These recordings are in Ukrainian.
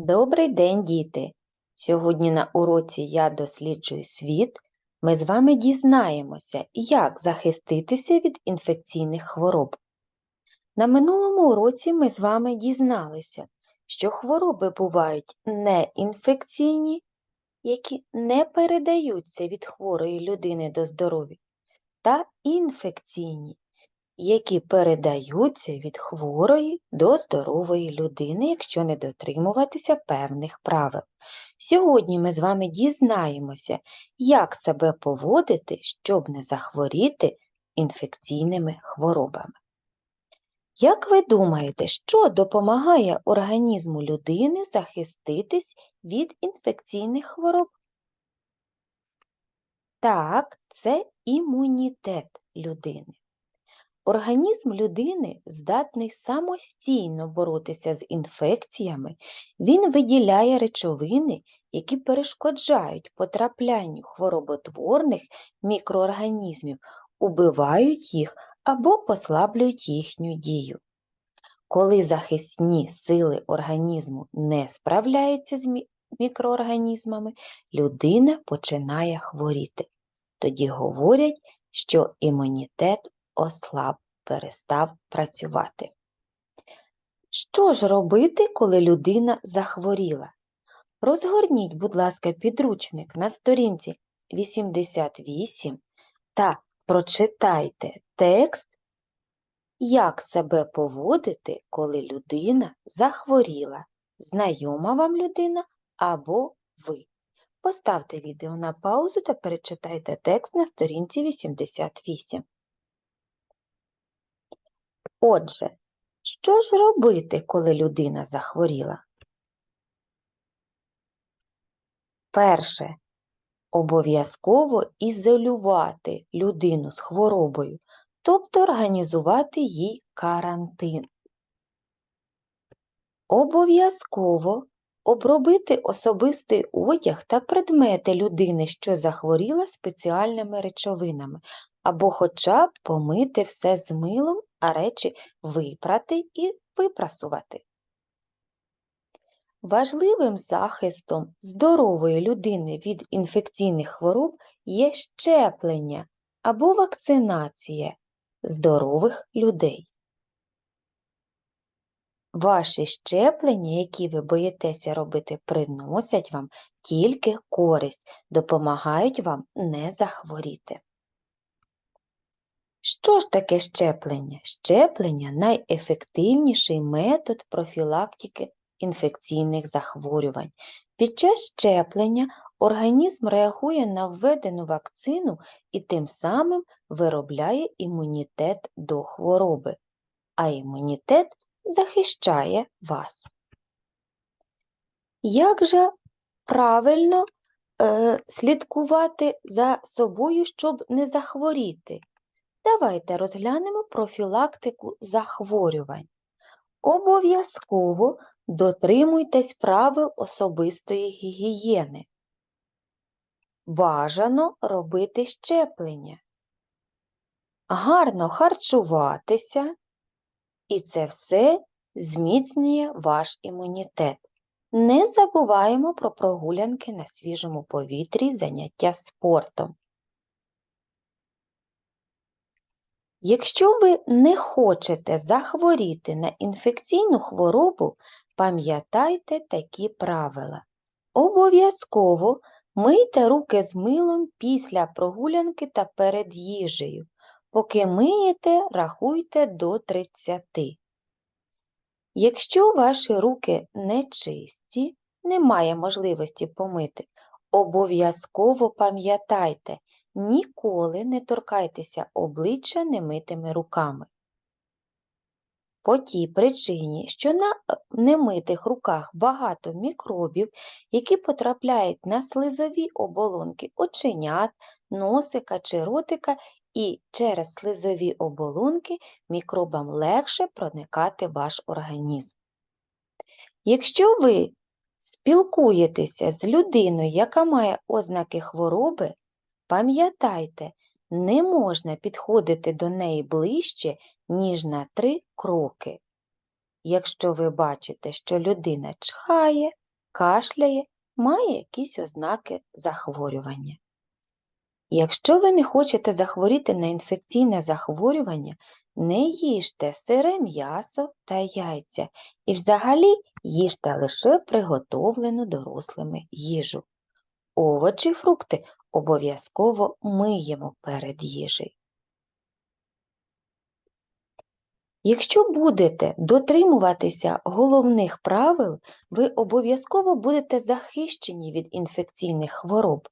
Добрий день, діти! Сьогодні на уроці Я досліджую світ ми з вами дізнаємося, як захиститися від інфекційних хвороб. На минулому уроці ми з вами дізналися, що хвороби бувають неінфекційні, які не передаються від хворої людини до здоров'я, та інфекційні, які передаються від хворої до здорової людини, якщо не дотримуватися певних правил. Сьогодні ми з вами дізнаємося, як себе поводити, щоб не захворіти інфекційними хворобами. Як ви думаєте, що допомагає організму людини захиститись від інфекційних хвороб? Так, це імунітет людини. Організм людини здатний самостійно боротися з інфекціями, він виділяє речовини, які перешкоджають потраплянню хвороботворних мікроорганізмів, убивають їх або послаблюють їхню дію. Коли захисні сили організму не справляються з мікроорганізмами, людина починає хворіти. Тоді говорять, що імунітет ослаб, перестав працювати. Що ж робити, коли людина захворіла? Розгорніть, будь ласка, підручник на сторінці 88 та прочитайте текст, як себе поводити, коли людина захворіла. Знайома вам людина або ви. Поставте відео на паузу та перечитайте текст на сторінці 88. Отже, що ж робити, коли людина захворіла? Перше. Обов'язково ізолювати людину з хворобою, тобто організувати їй карантин. Обов'язково обробити особистий одяг та предмети людини, що захворіла спеціальними речовинами, або хоча б помити все з милом, а речі випрати і випрасувати. Важливим захистом здорової людини від інфекційних хвороб є щеплення або вакцинація здорових людей. Ваші щеплення, які ви боїтеся робити, приносять вам тільки користь, допомагають вам не захворіти. Що ж таке щеплення? Щеплення найефективніший метод профілактики інфекційних захворювань. Під час щеплення організм реагує на введену вакцину і тим самим виробляє імунітет до хвороби, а імунітет захищає вас. Як же правильно е, слідкувати за собою, щоб не захворіти? Давайте розглянемо профілактику захворювань. Обов'язково дотримуйтесь правил особистої гігієни. Бажано робити щеплення. Гарно харчуватися, і це все зміцнює ваш імунітет. Не забуваємо про прогулянки на свіжому повітрі, заняття спортом. Якщо ви не хочете захворіти на інфекційну хворобу, пам'ятайте такі правила. Обов'язково мийте руки з милом після прогулянки та перед їжею. Поки миєте, рахуйте до 30. Якщо ваші руки не чисті, немає можливості помити, обов'язково пам'ятайте, ніколи не торкайтеся обличчя немитими руками. По тій причині, що на немитих руках багато мікробів, які потрапляють на слизові оболонки оченят, носика чи ротика, і через слизові оболонки мікробам легше проникати ваш організм. Якщо ви спілкуєтеся з людиною, яка має ознаки хвороби, пам'ятайте, не можна підходити до неї ближче, ніж на три кроки. Якщо ви бачите, що людина чхає, кашляє, має якісь ознаки захворювання. Якщо ви не хочете захворіти на інфекційне захворювання, не їжте сире м'ясо та яйця і взагалі їжте лише приготовлену дорослими їжу. Овочі, фрукти обов'язково миємо перед їжею. Якщо будете дотримуватися головних правил, ви обов'язково будете захищені від інфекційних хвороб.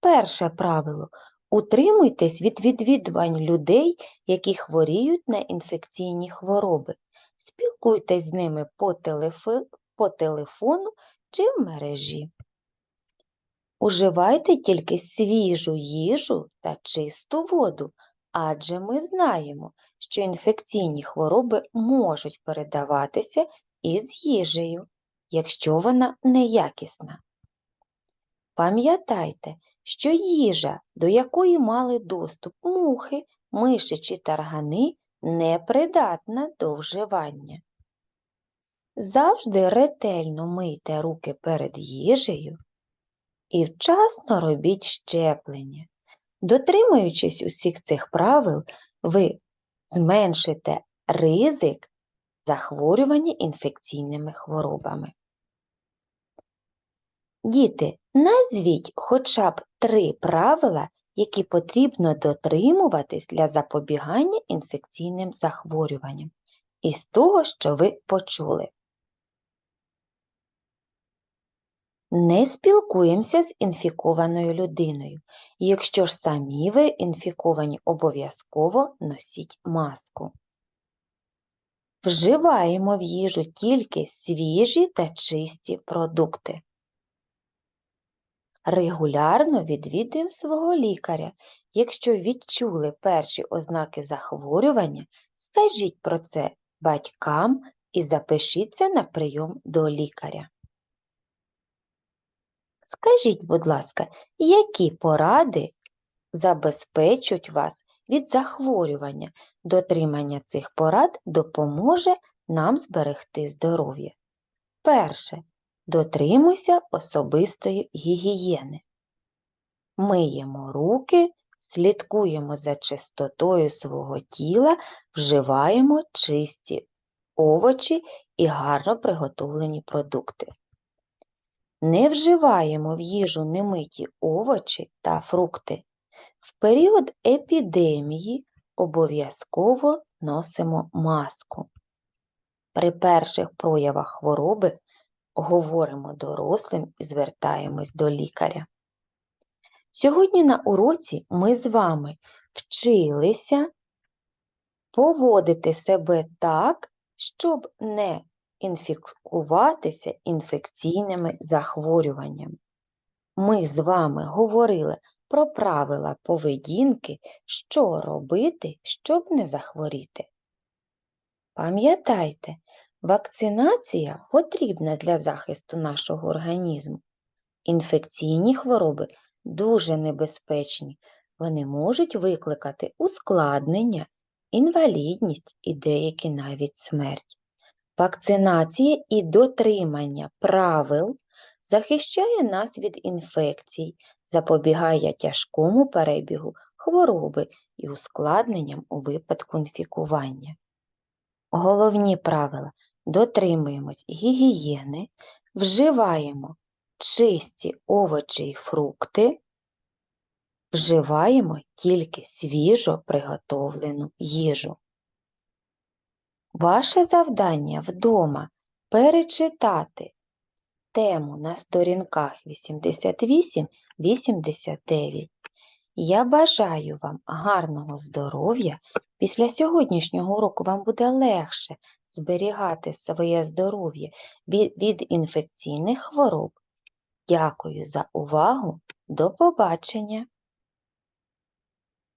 Перше правило утримуйтесь від відвідувань людей, які хворіють на інфекційні хвороби. Спілкуйтесь з ними по, телефону чи в мережі. Уживайте тільки свіжу їжу та чисту воду, адже ми знаємо, що інфекційні хвороби можуть передаватися із їжею, якщо вона неякісна. Пам'ятайте, що їжа, до якої мали доступ мухи, миші чи таргани, непридатна до вживання. Завжди ретельно мийте руки перед їжею і вчасно робіть щеплення. Дотримуючись усіх цих правил, ви зменшите ризик захворювання інфекційними хворобами. Діти, назвіть хоча б три правила, які потрібно дотримуватись для запобігання інфекційним захворюванням із того, що ви почули. Не спілкуємося з інфікованою людиною. Якщо ж самі ви інфіковані, обов'язково носіть маску. Вживаємо в їжу тільки свіжі та чисті продукти. Регулярно відвідуємо свого лікаря. Якщо відчули перші ознаки захворювання, скажіть про це батькам і запишіться на прийом до лікаря. Скажіть, будь ласка, які поради забезпечують вас від захворювання? Дотримання цих порад допоможе нам зберегти здоров'я. Перше. Дотримуйся особистої гігієни. Миємо руки, слідкуємо за чистотою свого тіла, вживаємо чисті овочі і гарно приготовлені продукти. Не вживаємо в їжу немиті овочі та фрукти. В період епідемії обов'язково носимо маску. При перших проявах хвороби говоримо дорослим і звертаємось до лікаря. Сьогодні на уроці ми з вами вчилися поводити себе так, щоб не інфікуватися інфекційними захворюваннями. Ми з вами говорили про правила поведінки, що робити, щоб не захворіти. Пам'ятайте, вакцинація потрібна для захисту нашого організму. Інфекційні хвороби дуже небезпечні, вони можуть викликати ускладнення, інвалідність і деякі навіть смерть. Вакцинація і дотримання правил захищає нас від інфекцій, запобігає тяжкому перебігу хвороби і ускладненням у випадку інфікування. Головні правила дотримуємось гігієни, вживаємо чисті овочі і фрукти, вживаємо тільки свіжо приготовлену їжу. Ваше завдання вдома перечитати тему на сторінках 88-89. Я бажаю вам гарного здоров'я. Після сьогоднішнього уроку вам буде легше зберігати своє здоров'я від, інфекційних хвороб. Дякую за увагу. До побачення!